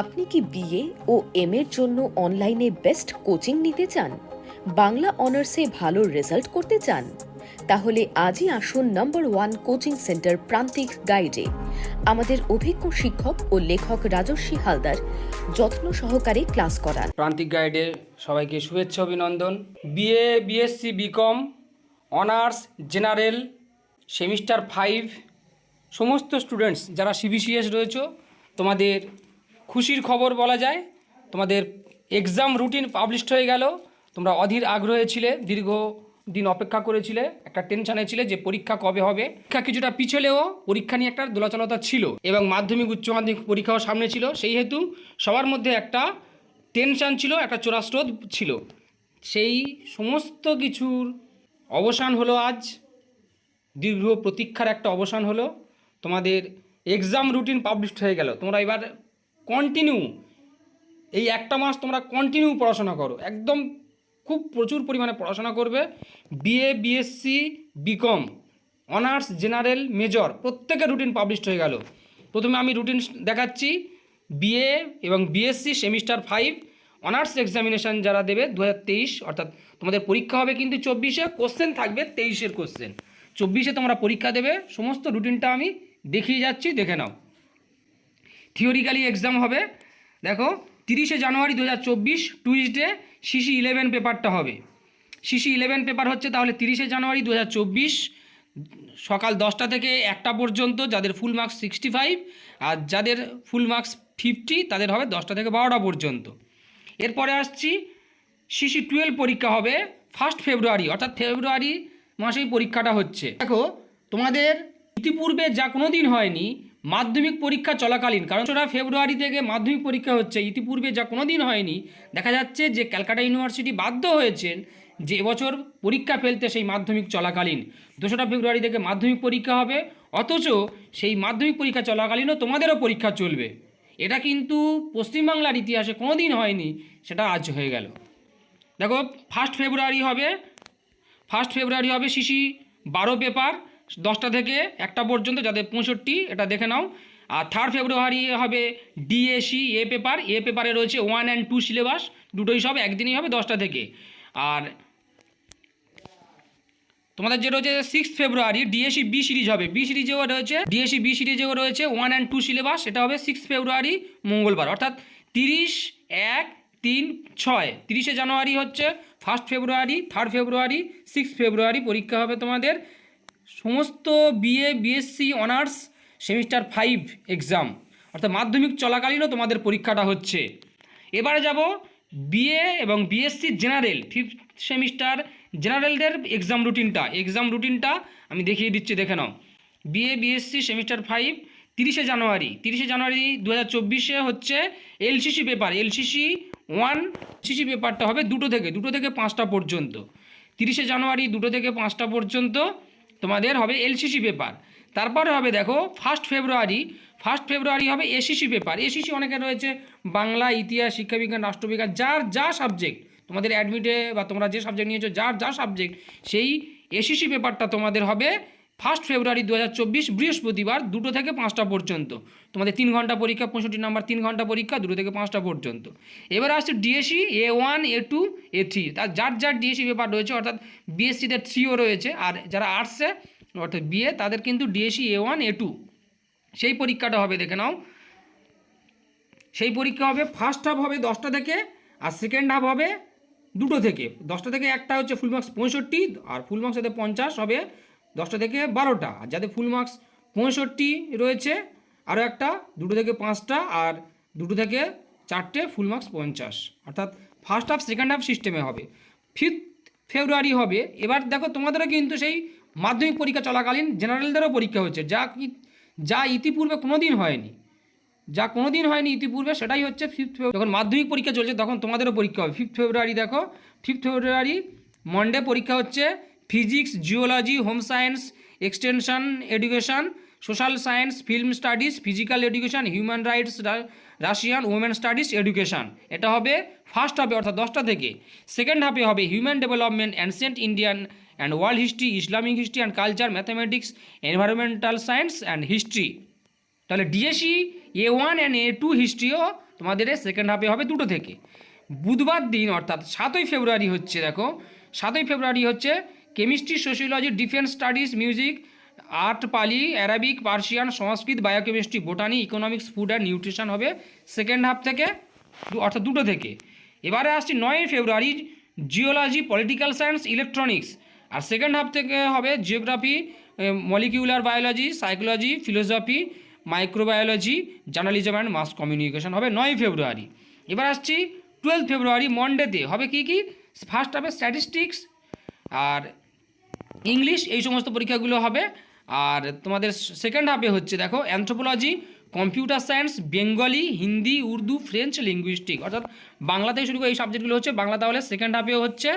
আপনি কি বিএ ও এম এর জন্য অনলাইনে বেস্ট কোচিং নিতে চান? বাংলা অনার্সে ভালো রেজাল্ট করতে চান? তাহলে আজই আসুন নম্বর ওয়ান কোচিং সেন্টার প্রান্তিক গাইডে। আমাদের অভিজ্ঞ শিক্ষক ও লেখক রাজস্বী হালদার যত্ন সহকারে ক্লাস করান। প্রান্তিক গাইডে সবাইকে শুভেচ্ছা, অভিনন্দন। BA, BSc, BCom, honours, general, semester five, সমস্ত স্টুডেন্টস যারা সিবিসিএস রয়েছে, তোমাদের খুশির খবর বলা যায়। তোমাদের এক্সাম রুটিন পাবলিশড হয়ে গেল। তোমরা অধীর আগ্রহে ছিলে, দীর্ঘ দিন অপেক্ষা করেছিলে, একটা টেনশনে ছিলে যে পরীক্ষা কবে হবে। পরীক্ষা কিছুটা পিছলেও পরীক্ষা নিয়ে একটা দোলাচলতা ছিল এবং মাধ্যমিক, উচ্চ মাধ্যমিক পরীক্ষাও সামনে ছিল। সেই হেতু সবার মধ্যে একটা টেনশন ছিল, একটা চোরাস্রোত ছিল। সেই সমস্ত কিছুর অবসান হলো আজ। দীর্ঘ প্রতীক্ষার একটা অবসান হলো। তোমাদের এক্সাম রুটিন পাবলিশড হয়ে গেল। তোমরা এবার কন্টিনিউ এই একটা মাস তোমরা কন্টিনিউ পড়াশোনা করো। একদম খুব প্রচুর পরিমাণে পড়াশোনা করবে। BA BSc BCom honours general major প্রত্যেকের রুটিন পাবলিশড হয়ে গেল। প্রথমে আমি রুটিন দেখাচ্ছি। বিএ এবং BSc semester five honours examination যারা দেবে দু হাজার তেইশ, অর্থাৎ তোমাদের পরীক্ষা হবে কিন্তু চব্বিশে কোশ্চেন থাকবে তেইশের কোশ্চেন চব্বিশে তোমরা পরীক্ষা দেবে। সমস্ত রুটিনটা আমি দেখিয়ে যাচ্ছি, দেখে নাও। থিওরিক্যালি এক্সাম হবে। দেখো, তিরিশে জানুয়ারি দু হাজার চব্বিশ টুইসডে সিসি ইলেভেন পেপারটা হবে। সিসি ইলেভেন পেপার হচ্ছে তাহলে তিরিশে জানুয়ারি দু হাজার চব্বিশ, সকাল দশটা থেকে একটা পর্যন্ত, যাদের ফুল মার্কস সিক্সটি ফাইভ আর যাদের ফুল মার্কস ফিফটি তাদের হবে দশটা থেকে বারোটা পর্যন্ত। এরপরে আসছি সিসি টুয়েলভ পরীক্ষা হবে ফার্স্ট ফেব্রুয়ারি অর্থাৎ ফেব্রুয়ারি মাসেই পরীক্ষাটা হচ্ছে। দেখো, তোমাদের ইতিপূর্বে যা কোনো দিন হয়নি মাধ্যমিক পরীক্ষা চলাকালীন। কারণ সেটা ফেব্রুয়ারি থেকে মাধ্যমিক পরীক্ষা হচ্ছে। ইতিপূর্বে যা কোনো দিন হয়নি, দেখা যাচ্ছে যে ক্যালকাটা ইউনিভার্সিটি বাধ্য হয়েছেন যে এবছর পরীক্ষা ফেলতে সেই মাধ্যমিক চলাকালীন। দোসরা ফেব্রুয়ারি থেকে মাধ্যমিক পরীক্ষা হবে, অথচ সেই মাধ্যমিক পরীক্ষা চলাকালীনও তোমাদেরও পরীক্ষা চলবে। এটা কিন্তু পশ্চিমবাংলার ইতিহাসে কোনো দিন হয়নি, সেটা আজ হয়ে গেল। দেখো ফার্স্ট ফেব্রুয়ারি হবে ফার্স্ট ফেব্রুয়ারি হবে সিসি বারো পেপার দশটা থেকে একটা পর্যন্ত যাদের পঁয়ষট্টি, এটা দেখে নাও। আর থার্ড ফেব্রুয়ারি হবে ডিএসি এ পেপার এ পেপারে রয়েছে ওয়ান অ্যান্ড টু সিলেবাস দুটোই সব একদিনই হবে দশটা থেকে। আর তোমাদের যে রয়েছে six February DSC B series হবে। বি সিরিজেও রয়েছে ডিএসি বি সিরিজেও রয়েছে ওয়ান অ্যান্ড টু সিলেবাস সেটা হবে সিক্স ফেব্রুয়ারি মঙ্গলবার। অর্থাৎ তিরিশ, এক, তিন, ছয়। তিরিশে জানুয়ারি হচ্ছে first February third February six February পরীক্ষা হবে তোমাদের। সমস্ত BA BSc honours semester five exam অর্থাৎ মাধ্যমিক চলাকালীনও তোমাদের পরীক্ষাটা হচ্ছে। এবারে যাব বিএ এবং বিএসসি জেনারেল ফিফথ সেমিস্টার জেনারেলদের এক্সাম রুটিনটা এক্সাম রুটিনটা আমি দেখিয়ে দিচ্ছি, দেখে নাও। বিএ বিএসসি সেমিস্টার ফাইভ তিরিশে জানুয়ারি। তিরিশে জানুয়ারি দু চব্বিশে হচ্ছে LCC paper LCC one CC পেপারটা হবে দুটো থেকে দুটো থেকে পাঁচটা পর্যন্ত। তিরিশে জানুয়ারি দুটো থেকে পাঁচটা পর্যন্ত তোমাদের হবে এলসিসি পেপার তারপরে হবে দেখো ফার্স্ট ফেব্রুয়ারি ফার্স্ট ফেব্রুয়ারি হবে এসিসি পেপার এসিসি অনেকে রয়েছে, বাংলা, ইতিহাস, শিক্ষাবিজ্ঞান, রাষ্ট্রবিজ্ঞান, যার যা সাবজেক্ট তোমাদের অ্যাডমিটে বা তোমরা যে সাবজেক্ট নিয়েছো, যার যা সাবজেক্ট সেই এসিসি পেপারটা তোমাদের হবে ফার্স্ট ফেব্রুয়ারি দু হাজার চব্বিশ বৃহস্পতিবার দুটো থেকে পাঁচটা পর্যন্ত। তোমাদের তিন ঘণ্টা পরীক্ষা, পঁয়ষট্টি নাম্বার তিন ঘণ্টা পরীক্ষা, দুটো থেকে পাঁচটা পর্যন্ত। এবার আসছে DSC A one A two A three তার যার যার ডিএসসি পেপার রয়েছে, অর্থাৎ বিএসসিতে থ্রিও রয়েছে, আর যারা আর্টসে অর্থাৎ বিএ তাদের কিন্তু DSC A one A two সেই পরীক্ষাটা হবে, দেখে নাও। সেই পরীক্ষা হবে ফার্স্ট হাফ হবে দশটা থেকে, আর সেকেন্ড হাফ হবে দুটো থেকে। দশটা থেকে একটা হচ্ছে ফুল মার্কস পঁয়ষট্টি, আর ফুল মার্কস যাতে পঞ্চাশ, হবে দশটা থেকে বারোটা, আর যাদের ফুল মার্কস পঁয়ষট্টি রয়েছে আরও একটা, দুটো থেকে পাঁচটা, আর দুটো থেকে চারটে ফুল মার্কস পঞ্চাশ। অর্থাৎ ফার্স্ট হাফ সেকেন্ড হাফ সিস্টেমে হবে। ফিফথ ফেব্রুয়ারি হবে। এবার দেখো, তোমাদেরও কিন্তু সেই মাধ্যমিক পরীক্ষা চলাকালীন জেনারেলদেরও পরীক্ষা হচ্ছে যা কি, যা ইতিপূর্বে কোনো দিন হয়নি। যা কোনো দিন হয়নি ইতিপূর্বে, সেটাই হচ্ছে ফিফথ যখন মাধ্যমিক পরীক্ষা চলছে, তখন তোমাদেরও পরীক্ষা হবে। ফিফথ ফেব্রুয়ারি দেখো ফিফথ ফেব্রুয়ারি মন্ডে পরীক্ষা হচ্ছে physics, geology, home science, extension education, social science, film studies, physical education, human rights Russian women studies, education. এটা হবে ফার্স্ট হাফে, অর্থাৎ দশটা থেকে। সেকেন্ড হাফে হবে human development ancient Indian and world history, Islamic history and culture, mathematics, environmental science and history. তাহলে DSC A one and A two হিস্ট্রিও তোমাদের সেকেন্ড হাফে হবে দুটো থেকে। বুধবার দিন, অর্থাৎ সাতই ফেব্রুয়ারি হচ্ছে, দেখো, সাতই ফেব্রুয়ারি হচ্ছে chemistry, sociology, defence studies, music, art, Pali, Arabic, Persian, Sanskrit, biochemistry, botany, economics, food and nutrition হবে সেকেন্ড হাফ থেকে অর্থাৎ দুটো থেকে। এবারে আসছি নয়ই February, geology, political science, electronics. আর সেকেন্ড হাফ থেকে হবে geography molecular biology, psychology, philosophy, microbiology, journalism and mass communication হবে নয় ফেব্রুয়ারি। এবার আসছি টুয়েলভ ফেব্রুয়ারি, মন্ডেতে। হবে কি কি? ফার্স্ট হবে স্ট্যাটিস্টিক্স, আর ইংলিশ এই সমস্ত পরীক্ষাগুলো হবে। আর তোমাদের সেকেন্ড হাফে হচ্ছে, দেখো anthropology computer science Bengali Hindi Urdu French linguistic অর্থাৎ বাংলা থেকে শুরু করে এই সাবজেক্টগুলো হচ্ছে, বাংলা তাহলে সেকেন্ড হাফেও হচ্ছে।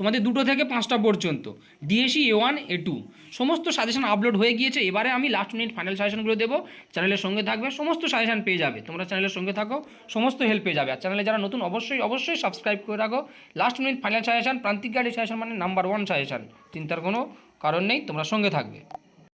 তোমাদের দুটো থেকে পাঁচটা পর্যন্ত। DSC A one A two সমস্ত সাজেশন আপলোড হয়ে গিয়েছে। এবারে আমি লাস্ট মিনিট ফাইনাল সাজেশনগুলো দেবো। চ্যানেলের সঙ্গে থাকবে। সমস্ত সাজেশন পেয়ে যাবে। তোমরা চ্যানেলের সঙ্গে থাকো। সমস্ত হেল্প পেয়ে যাবে। আর চ্যানেলে যারা নতুন, অবশ্যই অবশ্যই সাবস্ক্রাইব করে রাখো। লাস্ট মিনিট ফাইনাল সাজেশন প্রান্তিক গাড়ি সাজেশন মানে নাম্বার ওয়ান সাজেশন চিন্তার কোনো কারণ নেই। তোমরা সঙ্গে থাকবে।